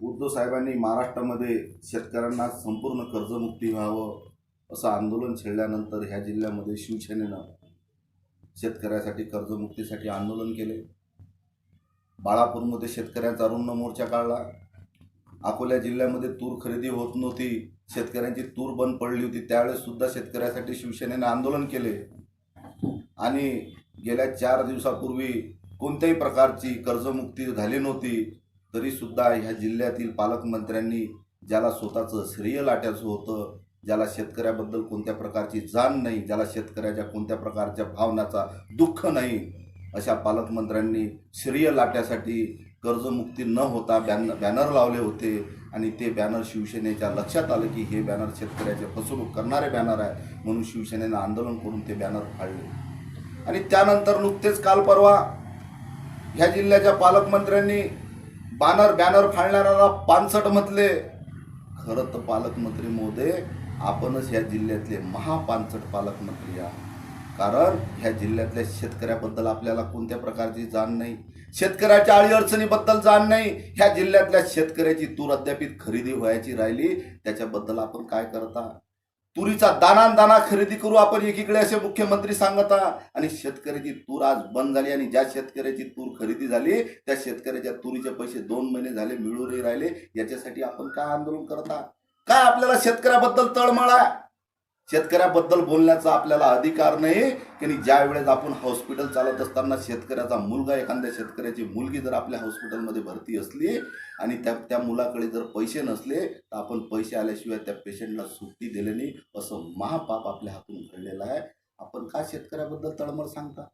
उद्धव साहेबांनी महाराष्ट्रामध्ये शेतकऱ्यांना संपूर्ण कर्जमुक्ती व्हावं असं आंदोलन छेडल्यानंतर ह्या जिल्ह्यामध्ये शिवसेनेनं शेतकऱ्यासाठी कर्जमुक्तीसाठी आंदोलन केले. बाळापूरमध्ये शेतकऱ्यांचा रुग्ण मोर्चा काढला. अकोल्या जिल्ह्यामध्ये तूर खरेदी होत नव्हती. शेतकऱ्यांची तूर बंद पडली होती. त्यावेळेस सुद्धा शेतकऱ्यासाठी शिवसेनेनं आंदोलन केले. आणि गेल्या चार दिवसापूर्वी कोणत्याही प्रकारची कर्जमुक्ती झाली नव्हती. तरीसुद्धा ह्या जिल्ह्यातील पालकमंत्र्यांनी ज्याला स्वतःचं श्रेय लाटायचं होतं ज्याला शेतकऱ्याबद्दल कोणत्या प्रकारची जाण नाही ज्याला शेतकऱ्याच्या कोणत्या प्रकारच्या भावनाचा दुःख नाही अशा पालकमंत्र्यांनी श्रेय लाट्यासाठी कर्जमुक्ती न होता बॅन बॅनर लावले होते. आणि ते बॅनर शिवसेनेच्या लक्षात आलं की हे बॅनर शेतकऱ्याचे फसवणूक करणारे बॅनर आहे म्हणून शिवसेनेनं आंदोलन करून ते बॅनर फाडले. आणि त्यानंतर नुकतेच काल परवा ह्या जिल्ह्याच्या पालकमंत्र्यांनी बॅनर बॅनर फाळणाऱ्याला पानसट म्हटले. खरं तर पालकमंत्री मोदे आपणच ह्या जिल्ह्यातले महापानसट पालकमंत्री आहात कारण ह्या जिल्ह्यातल्या शेतकऱ्याबद्दल आपल्याला कोणत्या प्रकारची जाण नाही. शेतकऱ्याच्या अडीअडचणीबद्दल जाण नाही. ह्या जिल्ह्यातल्या शेतकऱ्याची तूर अद्यापित खरेदी व्हायची राहिली. त्याच्याबद्दल आपण काय करता? तुरीचा दाना दाना खरेदी करू आपण एकीकडे असे मुख्यमंत्री सांगता आणि शेतकऱ्याची तूर आज बंद झाली आणि ज्या शेतकऱ्याची तूर खरेदी झाली त्या शेतकऱ्याच्या तुरीचे पैसे दोन महिने झाले मिळूनही राहिले. याच्यासाठी आपण काय आंदोलन करता काय आपल्याला शेतकऱ्याबद्दल तळमळ आहे? शेतकऱ्याबद्दल बोलण्याचा आपल्याला अधिकार नाही. की ज्या वेळेस आपण हॉस्पिटल चालत असताना शेतकऱ्याचा मुलगा एखाद्या शेतकऱ्याची मुलगी जर आपल्या हॉस्पिटलमध्ये भरती असली आणि त्या त्या मुलाकडे जर पैसे नसले तर आपण पैसे आल्याशिवाय त्या पेशंटला सुट्टी दिली नाही असं महापाप आपल्या हातून घडलेलं आहे. आपण का शेतकऱ्याबद्दल तळमळ सांगता?